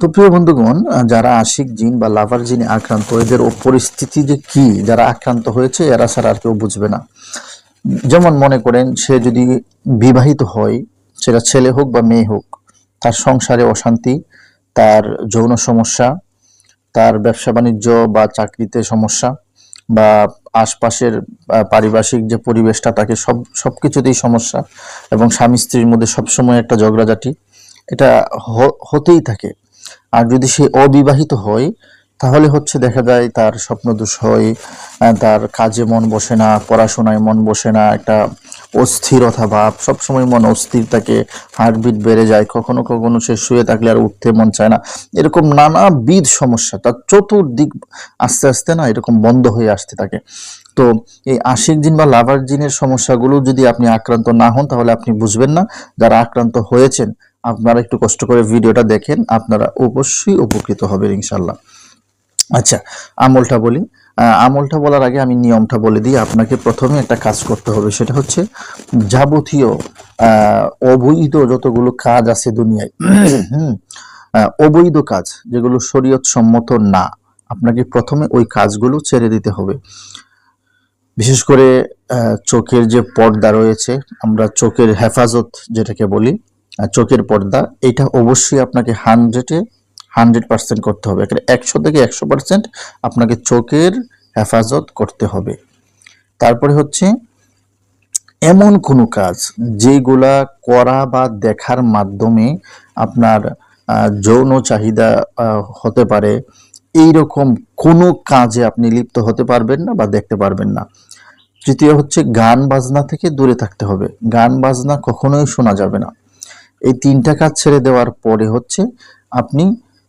তো প্রিয় বন্ধুগণ, যারা আশিক জিন বা লাভার জিনে আক্রান্ত, এদের ও পরিস্থিতি যে কি, যারা আক্রান্ত হয়েছে, এরা ছাড়া আর কেউ বুঝবে না। যেমন মনে করেন, সে যদি বিবাহিত হয়, সেটা ছেলে হোক বা মেয়ে হোক, তার সংসারে অশান্তি, তার যৌন সমস্যা, তার ব্যবসা বাণিজ্য বা চাকরিতে সমস্যা, বা আশপাশের পারিপার্শ্বিক যে পরিবেশটা, তাকে সব সব কিছুতেই সমস্যা, এবং স্বামী স্ত্রীর মধ্যে সবসময় একটা ঝগড়াঝাটি, এটা হতেই থাকে। আর যদি সে অবিবাহিত হয়, তাহলে হচ্ছে দেখা যায় তার স্বপ্নদোষ হয় তার কাজে মন বসে না, পড়াশোনায় মন বসে না, একটা অস্থিরতা ভাব, সবসময় মন অস্থির থাকে হার্টবিট বেড়ে যায়, কখনো কখনো সে শুয়ে থাকলে আর উঠতে মন চায় না। এরকম নানাবিধ সমস্যা, তার চতুর্দিক আস্তে আস্তে না এরকম বন্ধ হয়ে আসতে থাকে। তো এই আশিক জিন বা লাভার জিনের সমস্যাগুলো যদি আপনি আক্রান্ত না হন, তাহলে আপনি বুঝবেন না, যারা আক্রান্ত হয়েছেন আপনারা একটু কষ্ট করে ভিডিওটা দেখেন, আপনারা অবশ্যই উপকৃত হবেন ইনশাল্লাহ আচ্ছা আমলটা বলি। আমলটা বলার আগে আমি নিয়মটা বলে দিই, আপনাকে প্রথমে একটা কাজ করতে হবে, সেটা হচ্ছে যাবতীয় অবৈধ যতগুলো কাজ আছে দুনিয়ায় অবৈধ কাজ যেগুলো শরীয়ত সম্মত না, আপনাকে প্রথমে ওই কাজগুলো ছেড়ে দিতে হবে। বিশেষ করে চোখের যে পর্দা রয়েছে, আমরা চোখের হেফাজত যেটাকে বলি চোখের পর্দা, এটা অবশ্যই আপনাকে হান্ড্রেডে হান্ড্রেড পার্সেন্ট করতে হবে। এখানে একশো থেকে একশো পার্সেন্ট আপনাকে চোখের হেফাজত করতে হবে। তারপরে হচ্ছে, এমন কোনো কাজ যেগুলা করা বা দেখার মাধ্যমে আপনার যৌন চাহিদা হতে পারে। এই রকম কোনো কাজে আপনি লিপ্ত হতে পারবেন না বা দেখতে পারবেন না। তৃতীয় হচ্ছে, গান বাজনা থেকে দূরে থাকতে হবে। গান বাজনা কখনোই শোনা যাবে না। এই তিনটা কাজ ছেড়ে দেওয়ার পরে হচ্ছে আপনি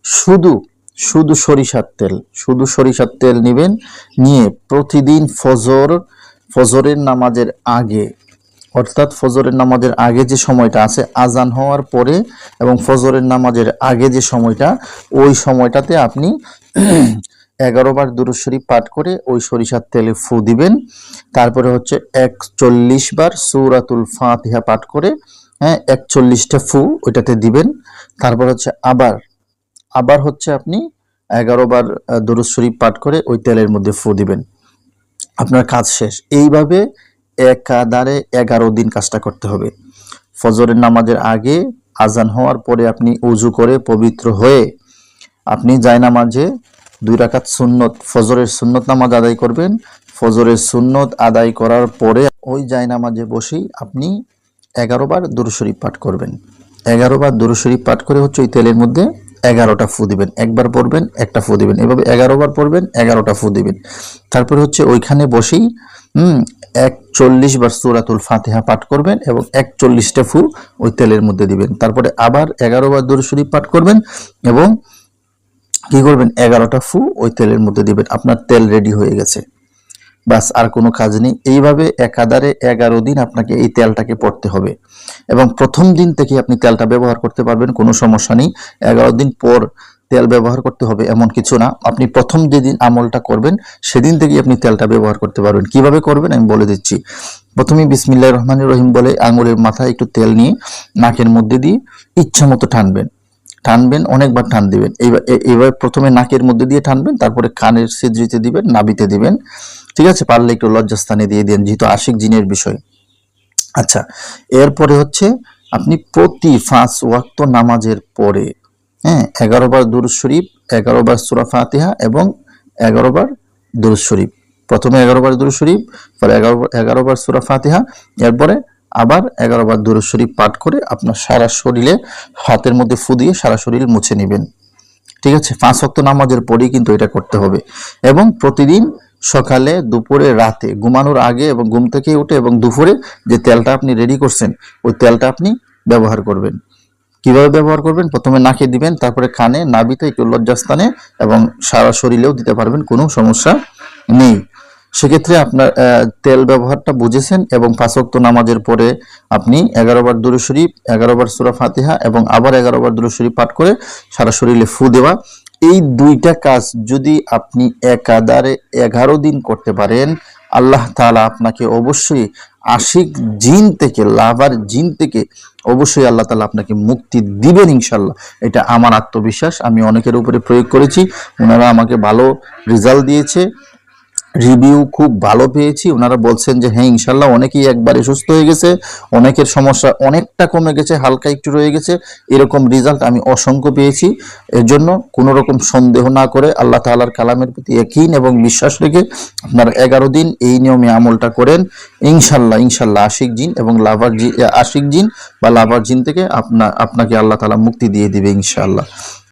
শুধু শুধু সরিষার তেল, শুধু সরিষার তেল নেবেন, নিয়ে প্রতিদিন ফজর, ফজরের নামাজের আগে, অর্থাৎ ফজরের নামাজের আগে যে সময়টা আছে আজান হওয়ার পরে এবং ফজরের নামাজের আগে যে সময়টা, ওই সময়টাতে আপনি এগারো বার পাঠ করে ওই সরিষার তেলে ফু দিবেন। তারপরে হচ্ছে একচল্লিশ বার সূরাতুল ফাতিহা পাঠ করে হ্যাঁ একচল্লিশটা ফু ওইটাতে দিবেন। তারপর হচ্ছে আবার আবার হচ্ছে আপনি এগারো বার আহ, শরীফ পাঠ করে ওই তেলের মধ্যে ফু দিবেন। আপনার কাজ শেষ। এইভাবে একাধারে এগারো দিন কাজটা করতে হবে। ফজরের নামাজের আগে আজান হওয়ার পরে আপনি উজু করে পবিত্র হয়ে আপনি জায়নামাজে দুই রাকাত সুন্নত ফজরের সুন্নত নামাজ আদায় করবেন। ফজরের সুন্নত আদায় করার পরে ওই জায়নামাজে বসেই আপনি এগারো বার দুরূদ শরীফ পাঠ করবেন। এগারো বার দুরূদ শরীফ পাঠ করে হচ্ছে ওই তেলের মধ্যে এগারোটা ফু দিবেন। একবার পড়বেন, একটা ফু দিবেন। এভাবে এগারো বার পড়বেন, এগারোটা ফু দিবেন। তারপরে হচ্ছে ওইখানে বসেই, হুম, একচল্লিশ বার সুরাতুল ফাতিহা পাঠ করবেন এবং একচল্লিশটা ফু ওই তেলের মধ্যে দিবেন। তারপরে আবার এগারো বার দুরূদ শরীফ পাঠ করবেন এবং কি করবেন? এগারোটা ফু ওই তেলের মধ্যে দিবেন। আপনার তেল রেডি হয়ে গেছে। বাস, আর কোনো কাজ নেই। এইভাবে একাধারে এগারো দিন আপনাকে এই তেলটাকে পড়তে হবে। এবং প্রথম দিন থেকে আপনি তেলটা ব্যবহার করতে পারবেন, কোনো সমস্যা নেই। এগারো দিন পর তেল ব্যবহার করতে হবে এমন কিছু না। আপনি প্রথম যেদিন আমলটা করবেন, সেদিন থেকেই আপনি তেলটা ব্যবহার করতে পারবেন। কীভাবে করবেন আমি বলে দিচ্ছি। প্রথমে বিসমিল্লাহ রহমান রহিম বলে আঙুলের মাথায় একটু তেল নিয়ে নাকের মধ্যে দিয়ে ইচ্ছা মতো টানবেন। টানবেন, অনেকবার টান দিবেন। এইবার, এ- এইবার প্রথমে নাকের মধ্যে দিয়ে টানবেন, তারপরে কানের সিদ্রিতে দিবেন নাবিতে দিবেন। ঠিক আছে? পারলে একটু লজ্জাস্থানে দিয়ে দেন, যেহেতু আশিক জিনের বিষয়। আচ্ছা এরপরে হচ্ছে আপনি প্রতি পাঁচ ওয়াক্ত নামাজের পরে হ্যাঁ এগারো বার দুরুদ শরীফ, এগারো বার সুরা ফাতিহা এবং এগারো বার দুরুদ শরীফ। প্রথমে এগারো বার দুরুদ শরীফ, পরে এগারো এগারো বার সুরা ফাতিহা, এরপরে আবার এগারো বার দুরুদ শরীফ পাঠ করে আপনার সারা শরীরে হাতের মধ্যে ফু দিয়ে সারা শরীর মুছে নেবেন। ঠিক আছে? পাঁচ শক্ত নামাজের পরেই কিন্তু এটা করতে হবে। এবং প্রতিদিন সকালে, দুপুরে, রাতে, ঘুমানোর আগে এবং ঘুম থেকে উঠে এবং দুপুরে যে তেলটা আপনি রেডি করছেন, ওই তেলটা আপনি ব্যবহার করবেন। কীভাবে ব্যবহার করবেন? প্রথমে নাকে দিবেন, তারপরে কানে নাবিতে একটু লজ্জাস্থানে এবং সারা শরীরেও দিতে পারবেন, কোনো সমস্যা নেই। সেক্ষেত্রে আপনার তেল ব্যবহারটা বুঝেছেন এবং পাঁচক্ত নামাজের পরে আপনি এগারো বার দুরু শরীফ, এগারো বার সুরা ফাতিহা এবং আবার এগারো বার শরীফ পাঠ করে সারা শরীরে ফু দেওয়া। এই দুইটা কাজ যদি আপনি একাধারে এগারো দিন করতে পারেন, আল্লাহ তালা আপনাকে অবশ্যই আশিক জিন থেকে, লাভার জিন থেকে অবশ্যই আল্লাহ তালা আপনাকে মুক্তি দিবেন ইনশাল্লাহ এটা আমার আত্মবিশ্বাস, আমি অনেকের উপরে প্রয়োগ করেছি, ওনারা আমাকে ভালো রেজাল্ট দিয়েছে। রিভিউ খুব ভালো পেয়েছি। ওনারা বলছেন যে হ্যাঁ ইনশাল্লাহ অনেকেই একবারে সুস্থ হয়ে গেছে। অনেকের সমস্যা অনেকটা কমে গেছে, হালকা একটু রয়ে গেছে। এরকম রেজাল্ট আমি অসংখ্য পেয়েছি। এর জন্য কোনো রকম সন্দেহ না করে আল্লাহ তাআলার কালামের প্রতি একইন এবং বিশ্বাস রেখে আপনার এগারো দিন এই নিয়মে আমলটা করেন। ইনশাল্লাহ ইনশাল্লাহ আশিক জিন এবং লাভার জি, আশিক জিন বা লাভার জিন থেকে আপনা, আপনাকে আল্লাহ তালা মুক্তি দিয়ে দিবে ইনশাল্লাহ।